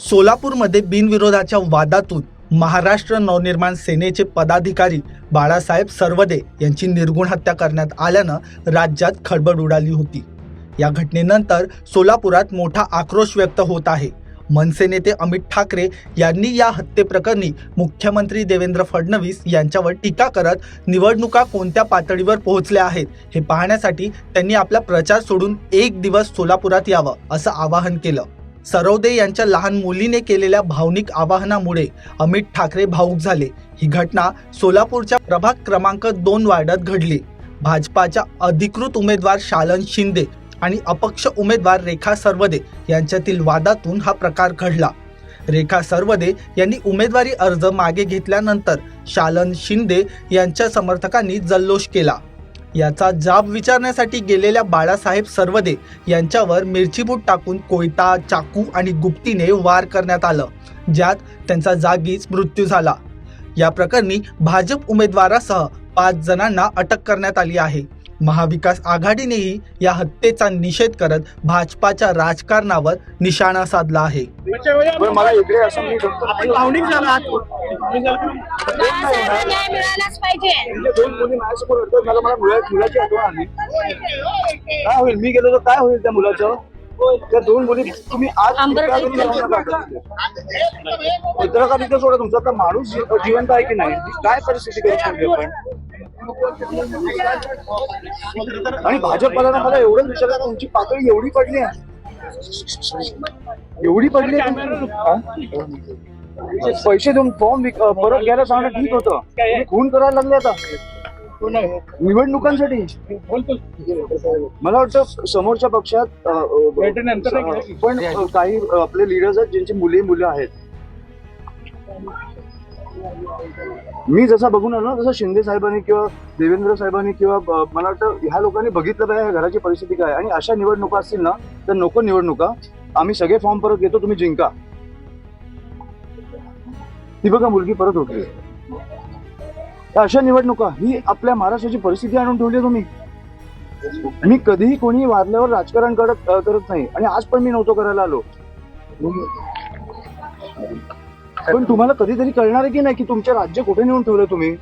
सोलापूरमध्ये बिनविरोधाच्या वादातून महाराष्ट्र नवनिर्माण सेनेचे पदाधिकारी बाळासाहेब सर्वदे यांची निर्गुण हत्या करण्यात आल्यानं राज्यात खळबळ उडाली होती. या घटनेनंतर सोलापुरात मोठा आक्रोश व्यक्त होत आहे. मनसे नेते अमित ठाकरे यांनी या हत्येप्रकरणी मुख्यमंत्री देवेंद्र फडणवीस यांच्यावर टीका करत निवडणुका कोणत्या पातळीवर पोहोचल्या आहेत हे पाहण्यासाठी त्यांनी आपला प्रचार सोडून एक दिवस सोलापुरात यावं असं आवाहन केलं. सरवदे यांच्या लहान मुलीने केलेल्या भावनिक आवाहनामुळे अमित ठाकरे भाऊक झाले. ही घटना सोलापूरच्या प्रभाग क्रमांक दोन वार्डात घडली. भाजपाच्या अधिकृत उमेदवार शालन शिंदे आणि अपक्ष उमेदवार रेखा सर्वदे यांच्यातील वादातून हा प्रकार घडला. रेखा सर्वदे यांनी उमेदवारी अर्ज मागे घेतल्यानंतर शालन शिंदे यांच्या समर्थकांनी जल्लोष केला. याचा जाब विचारण्यासाठी गेलेल्या बाळासाहेब सर्वदे यांच्यावर मिरचीबूट टाकून कोयता चाकू आणि गुप्तीने वार करण्यात आलं ज्यात त्यांचा जागीच मृत्यू झाला. या प्रकरणी भाजप उमेदवारासह पाच जणांना अटक करण्यात आली आहे. महाविकास आघाडीनेही या हत्येचा निषेध करत भाजपाच्या राजकारणावर निशाणा साधला आहे. बरं मला इकडे असं मी आपण भावनिक झाला आहात. बाळासाहेबांना न्याय मिळालाच पाहिजे. दोन मुली माझ्यासमोर होत्या मला मला मुला मुलाची आठवण आली. काय होईल? मी गेलो तर काय होईल त्या मुलाचं? त्या दोन मुली तुम्ही आज इथे सोडा तुमचा आता माणूस जिवंत आहे की नाही? काय परिस्थिती करू शकतो आपण? आणि भाजपला मला एवढं विचारलं तुमची पातळी एवढी पडली आहे. एवढी पडली आहे पैसे देऊन फॉर्म परत घ्यायला सांगणं ठीक होतं. खून करायला लागले आता. निवडणुकांसाठी. मला वाटतं समोरच्या पक्षात पण काही आपले लिडर्स आहेत ज्यांची मुले मुलं आहेत. मी जसा बघून आलो ना तसं शिंदे साहेबांनी किंवा देवेंद्र साहेबांनी किंवा मला वाटतं ह्या लोकांनी बघितलं पाहिजे ह्या घराची परिस्थिती काय आणि अशा निवडणुका असतील ना तर नको निवडणुका. आम्ही सगळे फॉर्म परत घेतो तुम्ही जिंका. ती बघा मुलगी परत होती. अशा निवडणुका ही आपल्या महाराष्ट्राची परिस्थिती आणून ठेवली तुम्ही. मी कधीही कोणी वारल्यावर राजकारण करत करत नाही. आणि आज पण मी नव्हतो करायला आलो. पण तुम्हाला कधीतरी कळणार आहे की नाही की तुमचे राज्य कुठे नेऊन ठेवलं तुम्ही?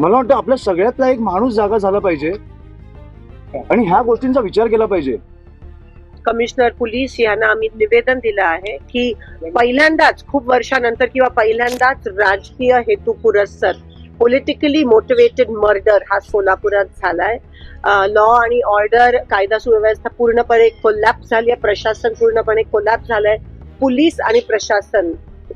मला वाटतं आपल्या सगळ्यातला एक माणूस जागा झाला पाहिजे. आणि ह्या गोष्टींचा विचार केला पाहिजे. कमिशनर पोलीस यांना आम्ही निवेदन दिलं आहे की पहिल्यांदाच खूप वर्षानंतर किंवा पहिल्यांदाच राजकीय हेतू पुरस्सर पॉलिटिकली मोटिवेटेड मर्डर हा सोलापुरात झालाय. लॉ आणि ऑर्डर कायदा सुव्यवस्था पूर्णपणे कोलॅप्स झाली आहे. प्रशासन पूर्णपणे कोलॅप्स झालंय. पोलीस आणि प्रशासन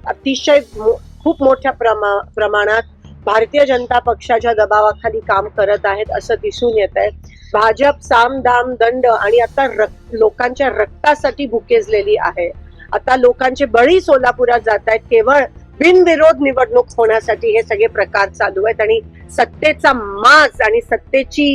अतिशय मो- खूप मोठ्या प्रमा प्रमाणात भारतीय जनता पक्षाच्या दबावाखाली काम करत आहेत असं दिसून येत आहे. भाजप साम दाम दंड आणि आता रक- लोकांच्या रक्तासाठी भुकेजलेली आहे. आता लोकांचे बळी सोलापुरात जात आहेत. केवळ बिनविरोध निवडणूक होण्यासाठी हे सगळे प्रकार चालू आहेत आणि सत्तेचा माज आणि सत्तेची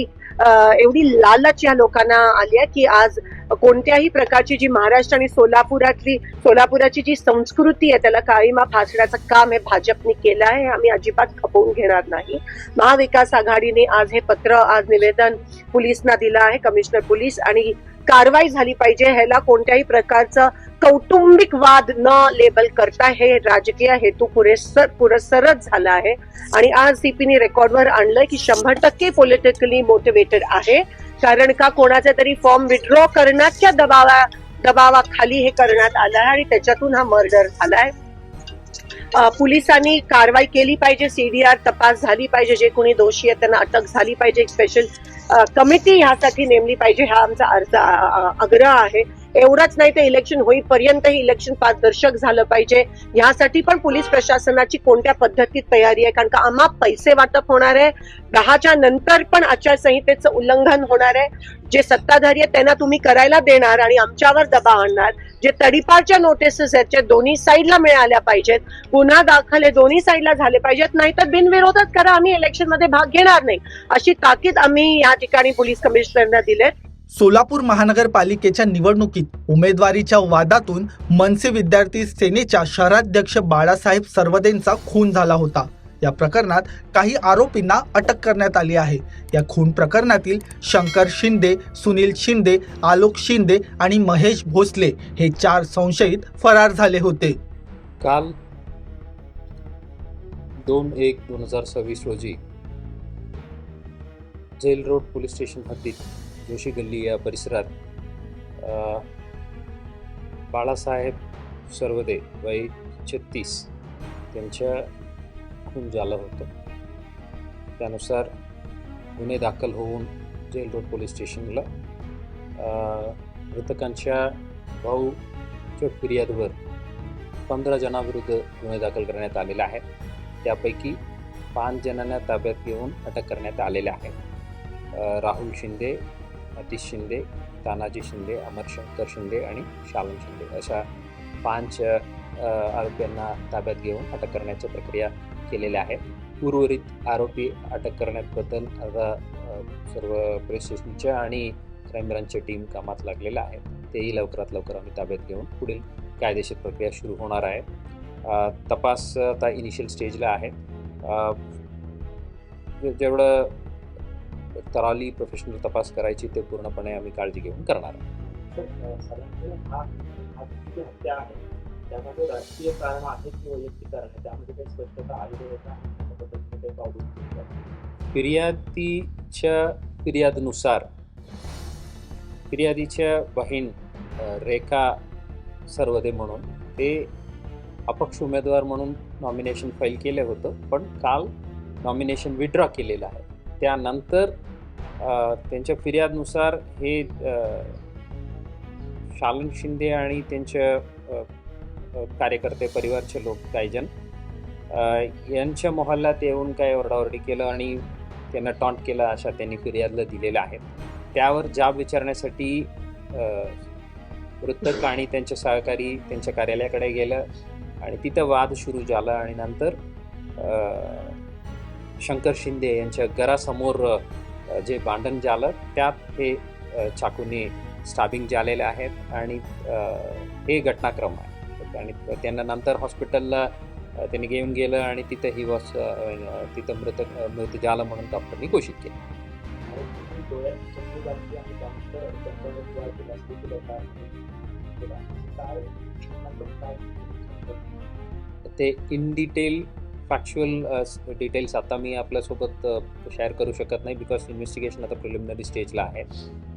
एवढी लालच या लोकांना आली आहे की आज कोणत्याही प्रकारची जी महाराष्ट्र आणि सोलापुरातली सोलापुराची जी संस्कृती आहे त्याला काळीमा फासण्याचं काम हे भाजपने केलं आहे आम्ही अजिबात खपवून घेणार नाही. महाविकास आघाडीने आज हे पत्र आज निवेदन पोलिसांना दिलं आहे कमिशनर पोलीस आणि कारवाई झाली पाहिजे ह्याला कोणत्याही प्रकारचं कौटुंबिक वाद न लेबल करता हे राजकीय हेतू पुरेसर पुरस्सरच झाला आहे. आणि आज सीपीने रेकॉर्डवर आणलंय की शंभर टक्के पॉलिटिकली मोटिवेटेड आहे. कारण का कोणाचा तरी फॉर्म विड्रॉ करण्याच्या दबावा दबावाखाली हे करण्यात आलं आहे आणि त्याच्यातून हा मर्डर झालाय. पोलिसांनी कारवाई केली पाहिजे सीडीआर तपास झाली पाहिजे जे कोणी दोषी आहेत त्यांना अटक झाली पाहिजे एक स्पेशल कमिटी ह्यासाठी नेमली पाहिजे हा आमचा अर्ज आग्रह आहे. एवढंच नाही ते इलेक्शन होईपर्यंत हे इलेक्शन पारदर्शक झालं पाहिजे. यासाठी पण पोलीस प्रशासनाची कोणत्या पद्धतीत तयारी आहे? कारण का आम्हा पैसे वाटप होणार आहे. दहाच्या नंतर पण आचारसंहितेचं उल्लंघन होणार आहे. जे सत्ताधारी आहेत त्यांना तुम्ही करायला देणार आणि आमच्यावर दबाव आणणार. जे तडीपारच्या नोटिसेस आहेत जे दोन्ही साईडला मिळाल्या पाहिजेत. गुन्हा दाखल हे दोन्ही साईडला झाले पाहिजेत. नाही तर बिनविरोधच करा. आम्ही इलेक्शनमध्ये भाग घेणार नाही. अशी ताकीद आम्ही या ठिकाणी पोलीस कमिशनरना दिलेत. सोलापूर महानगरपालिकेच्या निवडणुकीत उमेदवारीच्या वादातून मनसे विद्यार्थी सेनेच्या शहराध्यक्ष बाळासाहेब सर्वदेंचा खून झाला होता. या प्रकरणात काही आरोपींना अटक करण्यात आली आहे. या खून प्रकरणातील शंकर शिंदे सुनील शिंदे आलोक शिंदे आणि महेश भोसले हे चार संशयित फरार झाले होते. काल दोन एक दोन हजार सव्वीस रोजी जेल रोड पोलीस स्टेशन हद्दीत जोशी गल्ली या परिसरात बाळासाहेब सर्वदे वय छत्तीस त्यांच्या खून झालं होतं. त्यानुसार गुन्हे दाखल होऊन जेल रोड पोलीस स्टेशनला मृतकांच्या भाऊच्या फिर्यादवर पंधरा जणांविरुद्ध गुन्हे दाखल करण्यात आलेला आहे त्यापैकी पाच जणांना ताब्यात घेऊन अटक करण्यात आलेल्या आहे. राहुल शिंदे अतिश शिंदे तानाजी शिंदे अमरशंकर शिंदे आणि शालन शिंदे अशा पाच आरोपींना ताब्यात घेऊन अटक करण्याची प्रक्रिया केलेल्या आहे. उर्वरित आरोपी अटक करण्याबद्दल आता सर्व पोलीस स्टेशनच्या आणि क्राईम ब्रांचच्या टीम कामात लागलेल्या आहेत. तेही लवकरात लवकर आम्ही ताब्यात घेऊन पुढील कायदेशीर प्रक्रिया सुरू होणार आहे. तपास आता इनिशियल स्टेजला आहे. जेवढं तराली प्रोफेशनल तपास करायची ते पूर्णपणे आम्ही काळजी घेऊन करणार? फिर्यादीच्या फिर्यादनुसार फिर्यादीच्या बहीण रेखा सर्वदे म्हणून ते अपक्ष उमेदवार म्हणून नॉमिनेशन फाईल केलं होतं पण काल नॉमिनेशन विड्रॉ केलेलं आहे. त्यानंतर त्यांच्या फिर्यादनुसार हे शालन शिंदे आणि त्यांच्या कार्यकर्ते परिवारचे लोक काहीजण यांच्या मोहल्ल्यात येऊन काय ओरडाओरडी केलं आणि त्यांना टॉन्ट केलं अशा त्यांनी फिर्यादला दिलेल्या आहेत. त्यावर जाब विचारण्यासाठी वृत्तक आणि त्यांच्या सहकारी त्यांच्या कार्यालयाकडे गेलं आणि तिथं वाद सुरू झाला आणि नंतर शंकर शिंदे यांच्या घरासमोर जे भांडण झालं त्यात हे चाकूने स्टाबिंग झालेले आहेत आणि हे घटनाक्रम आहे. आणि त्यांना नंतर हॉस्पिटलला त्यांनी घेऊन गेलं आणि तिथं ही वस तिथं मृत मृत झालं म्हणून डॉक्टरनी घोषित केलं. ते in detail factual details uh, आता मी आपल्यासोबत uh, शेअर करू शकत नाही बिकॉज इन्व्हेस्टिगेशन आता प्रिलिमिनरी स्टेजला आहे.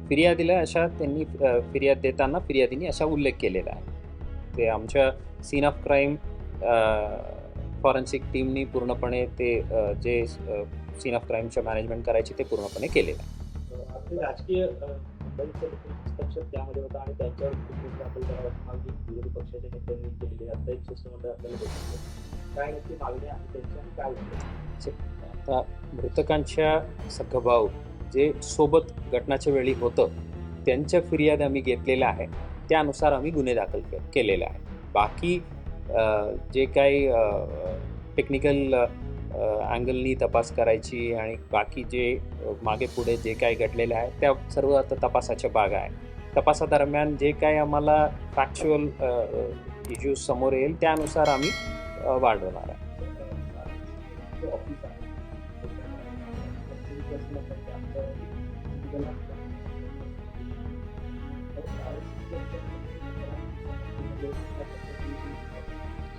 फिर्यादीला अशा त्यांनी uh, फिर्याद देताना फिर्यादीने असा उल्लेख केलेला आहे. ते आमच्या सीन ऑफ क्राईम फॉरेन्सिक टीमनी पूर्णपणे ते जे सीन ऑफ क्राईमच्या मॅनेजमेंट करायचे ते पूर्णपणे केलेलं आहे. राजकीय हस्तक्षेप त्यामध्ये होता आणि त्यांच्यावर दाखल करावं मागणी विरोधी पक्षाच्या नेत्यांनी केलेली आता एक शिष्टमंडळ आपल्याला भेटले काय नक्की मागणी आहे त्यांच्या काय होतं? आता मृतकांच्या सखभाऊ जे सोबत घटनाच्या वेळी होतं त्यांच्या फिर्याद आम्ही घेतलेल्या आहे त्यानुसार आम्ही गुन्हे दाखल केलेले आहे बाकी जे काही टेक्निकल अँगलनी तपास करायची आणि बाकी जे मागे पुढे जे काही घडलेले आहे त्या सर्व आता तपासाच्या भाग आहे. तपासादरम्यान जे काही आम्हाला फॅक्च्युअल इश्यूज समोर येईल त्यानुसार आम्ही वाढवणार आहे.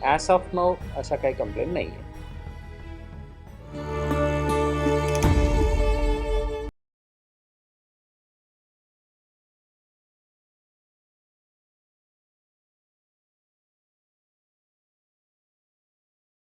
आहे ॲज ऑफ नाव अशा काही कंप्लेंट नाही आहे